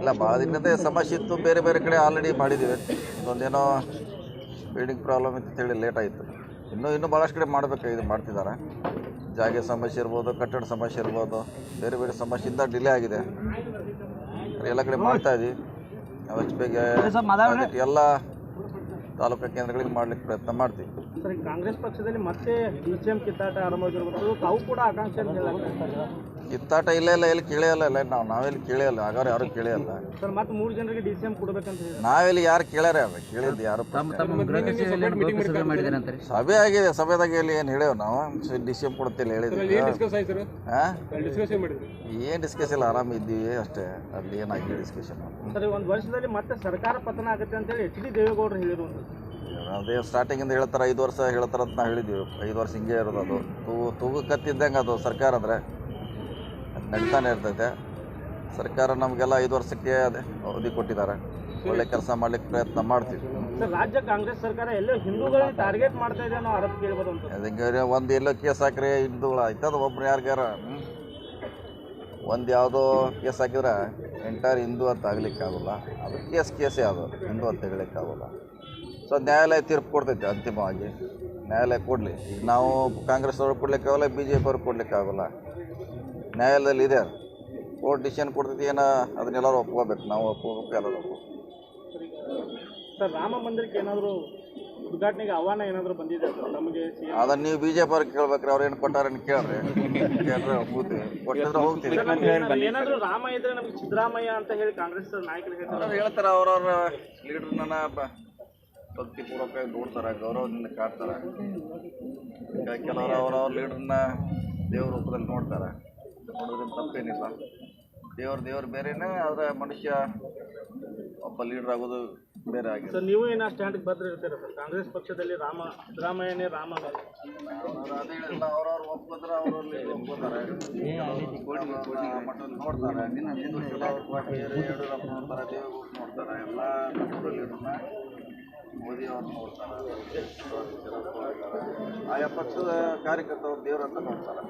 ಇಲ್ಲ ಭಾಳ ದಿನದ ಸಮಸ್ಯೆ ಇತ್ತು ಬೇರೆ ಬೇರೆ ಕಡೆ ಆಲ್ರೆಡಿ ಮಾಡಿದ್ದೀವಿ ಒಂದೇನೋ ಬಿಲ್ಡಿಂಗ್ ಪ್ರಾಬ್ಲಮ್ ಇತ್ತು ಅಂತೇಳಿ ಲೇಟ್ ಆಯಿತು. ಇನ್ನೂ ಇನ್ನೂ ಭಾಳಷ್ಟು ಕಡೆ ಮಾಡಬೇಕಾಗಿದೆ ಮಾಡ್ತಿದ್ದಾರೆ. ಜಾಗ ಸಮಸ್ಯೆ ಇರ್ಬೋದು ಕಟ್ಟಡ ಸಮಸ್ಯೆ ಇರ್ಬೋದು ಬೇರೆ ಬೇರೆ ಸಮಸ್ಯೆಯಿಂದ ಡಿಲೇ ಆಗಿದೆ. ಎಲ್ಲ ಕಡೆ ಮಾಡ್ತಾ ಇದ್ವಿ. ಅವಷ್ಟು ಬೇಗ ಆದಷ್ಟು ಎಲ್ಲ ತಾಲೂಕು ಕೇಂದ್ರಗಳಿಗೆ ಮಾಡ್ಲಿಕ್ಕೆ ಪ್ರಯತ್ನ ಮಾಡ್ತೀವಿ. ಸರ್ ಕಾಂಗ್ರೆಸ್ ಪಕ್ಷದಲ್ಲಿ ಮತ್ತೆ ಕಿತ್ತಾಟ ಆರಂಭವಾಗಿರ್ಬೋದು. ತಾವು ಕೂಡ ಆಕಾಂಕ್ಷೆ ಕಿತ್ತಾಟ ಇಲ್ಲೇ ಇಲ್ಲ ಎಲ್ಲಿ ಕೇಳೇ ಇಲ್ಲ ಇಲ್ಲ ನಾವು ನಾವೆಲ್ಲಿ ಕೇಳೇ ಇಲ್ಲ ಹಾಗಾದ್ರೆ ಯಾರು ಕೇಳೇ ಇಲ್ಲ. ಸರ್ ಮತ್ತೆ ಮೂರು ಜನರಿಗೆ ಡಿ ಸಿ ಎಂ ಕೊಡ್ಬೇಕಂತ ನಾವೆಲ್ಲಿ ಯಾರು ಕೇಳ್ಯಾರ ಕೇಳಿದ್ದು ಯಾರು? ಸಭೆ ಆಗಿದೆ ಸಭೆದಾಗ ಇಲ್ಲಿ ಏನು ಹೇಳೇವು ನಾವು? ಡಿ ಸಿ ಎಂ ಕೊಡ್ತಿಲ್ಲ ಹೇಳಿದ್ವಿ ಏನು ಡಿಸ್ಕಸ್ ಇಲ್ಲ ಆರಾಮ ಇದ್ದೀವಿ ಅಷ್ಟೇ. ಅಲ್ಲಿ ಏನಾಗಿದೆ ಡಿಸ್ಕಷನ್ ಒಂದು ವರ್ಷದಲ್ಲಿ ಮತ್ತೆ ಸರ್ಕಾರ ಪತನ ಆಗುತ್ತೆ ಅಂತೇಳಿ ಎಚ್ ಡಿ ದೇವೇಗೌಡರು ಹೇಳಿದ್ರು ಅದೇ ಸ್ಟಾರ್ಟಿಂಗಿಂದ ಹೇಳ್ತಾರೆ ಐದು ವರ್ಷ ಹೇಳ್ತಾರಂತ ಅಂತ ನಾವು ಹೇಳಿದ್ವಿ ಐದು ವರ್ಷ ಹಿಂಗೆ ಇರೋದು ಅದು. ತೂಗು ತೂಗು ಕತ್ತಿದ್ದಂಗೆ ಅದು ಸರ್ಕಾರ ಅಂದರೆ. ಅದು ನಡೀತಾನೆ ಇರ್ತೈತೆ. ಸರ್ಕಾರ ನಮಗೆಲ್ಲ ಐದು ವರ್ಷಕ್ಕೆ ಅದೇ ಅವಧಿ ಕೊಟ್ಟಿದ್ದಾರೆ. ಒಳ್ಳೆ ಕೆಲಸ ಮಾಡ್ಲಿಕ್ಕೆ ಪ್ರಯತ್ನ ಮಾಡ್ತೀವಿ. ರಾಜ್ಯ ಕಾಂಗ್ರೆಸ್ ಸರ್ಕಾರ ಎಲ್ಲೋ ಹಿಂದೂಗಳನ್ನ ಟಾರ್ಗೆಟ್ ಮಾಡ್ತಾ ಇದೆ ಅನ್ನೋ ಆರೋಪ ಕೇಳ್ಬೋದು ಅಂತ. ಅದಕ್ಕೆ ಒಂದು ಎಲ್ಲೋ ಕೇಸ್ ಹಾಕ್ರಿ ಹಿಂದೂಗಳು ಆಯ್ತದ ಒಬ್ರು ಯಾರಿಗಾರ ಒಂದು ಯಾವುದೋ ಕೇಸ್ ಹಾಕಿದ್ರೆ ಎಂಟೈರ್ ಹಿಂದೂ ಅಂತ ಆಗ್ಲಿಕ್ಕಾಗಲ್ಲ ಅದು ಕೇಸ್ ಕೇಸೇ ಅದು ಹಿಂದೂ ಅಂತ ಹೇಳಲಿಕ್ಕಾಗಲ್ಲ ಸೊ ನ್ಯಾಯಾಲಯ ತೀರ್ಪು ಕೊಡ್ತೈತೆ ಅಂತಿಮವಾಗಿ. ನ್ಯಾಯಾಲಯ ಕೊಡಲಿ. ಈಗ ನಾವು ಕಾಂಗ್ರೆಸ್ ಅವ್ರು ಬಿ ಜೆ ಪಿ ಅವ್ರು ಕೊಡ್ಲಿಕ್ಕೆ ಆಗೋಲ್ಲ. ನ್ಯಾಯಾಲಯದಲ್ಲಿ ಇದೆ. ಕೋರ್ಟ್ ಡಿಸಿಷನ್ ಕೊಡ್ತೈತಿ ಏನೋ ಅದನ್ನೆಲ್ಲರೂ ಒಪ್ಕೋಬೇಕು. ನಾವು ಒಪ್ಕೋಬೇಕು ಎಲ್ಲರೂ ಒಪ್ಕೋಬೇಕು. ಸರ್ ರಾಮ ಮಂದಿರಕ್ಕೆ ಏನಾದರೂ ಉದ್ಘಾಟನೆಗೆ ಆಹ್ವಾನ ಏನಾದರೂ ಬಂದಿದೆ ಸರ್? ನಮಗೆ ಅದನ್ನ ನೀವು ಬಿ ಜೆ ಪಿ ಅವ್ರಿಗೆ ಕೇಳ್ಬೇಕ್ರಿ ಅವ್ರು ಏನು ಕೊಟ್ಟಾರ ಕೇಳ್ರಿ. ಕೇಳ್ರೆ ಹೋಗ್ತೀವಿ ಕೊಟ್ಟಿದ್ರೆ ಹೋಗ್ತೀವಿ. ಏನಾದರೂ ರಾಮ ಇದ್ರೆ ನಮಗೆ ಸಿದ್ದರಾಮಯ್ಯ ಅಂತ ಹೇಳಿ ಕಾಂಗ್ರೆಸ್ ನಾಯಕರು ಹೇಳ್ತಾರೆ. ಹೇಳ್ತಾರೆ ಅವ್ರವ್ರ ಲೀಡರ್ನ ಭಕ್ತಿಪೂರ್ವಕ ನೋಡ್ತಾರೆ ಗೌರವದಿಂದ ಕಾಡ್ತಾರೆ. ಕೆಲವರು ಅವ್ರವ್ರ ಲೀಡ್ರನ್ನ ದೇವ್ರ ರೂಪದಲ್ಲಿ ನೋಡ್ತಾರೆ. ನೋಡೋದ್ರಿಂದ ತಪ್ಪೇನಿಲ್ಲ. ದೇವ್ರ ದೇವ್ರು ಬೇರೆನೇ ಆದ್ರೆ ಮನುಷ್ಯ ಒಬ್ಬ ಲೀಡರ್ ಆಗೋದು ಬೇರೆ ಆಗಿದೆ. ಸರ್ ನೀವು ಏನೋ ಸ್ಟ್ಯಾಂಡ್ಗೆ ಬದ್ರ ಇರ್ತೀರ ಸರ್? ಕಾಂಗ್ರೆಸ್ ಪಕ್ಷದಲ್ಲಿ ರಾಮ ಸಿದ್ದರಾಮಯ್ಯನೇ ರಾಮ ಅದೇ ಹೇಳಿಲ್ಲ ಅವ್ರವ್ರು ಒಪ್ಪಿದ್ರೆ ಅವರಲ್ಲಿ ಒಪ್ಕೋತಾರೆ ನೋಡ್ತಾರೆ. ಯಡಿಯೂರಪ್ಪ ನೋಡ್ತಾರೆ ದೇವೇಗೌಡ ನೋಡ್ತಾರೆ ಎಲ್ಲ ಅವ್ರು ನೋಡ್ತಾರೆ ಆಯಾ ಪಕ್ಷದ ಕಾರ್ಯಕರ್ತರು ದೇವರಂತ ನೋಡ್ತಾರೆ.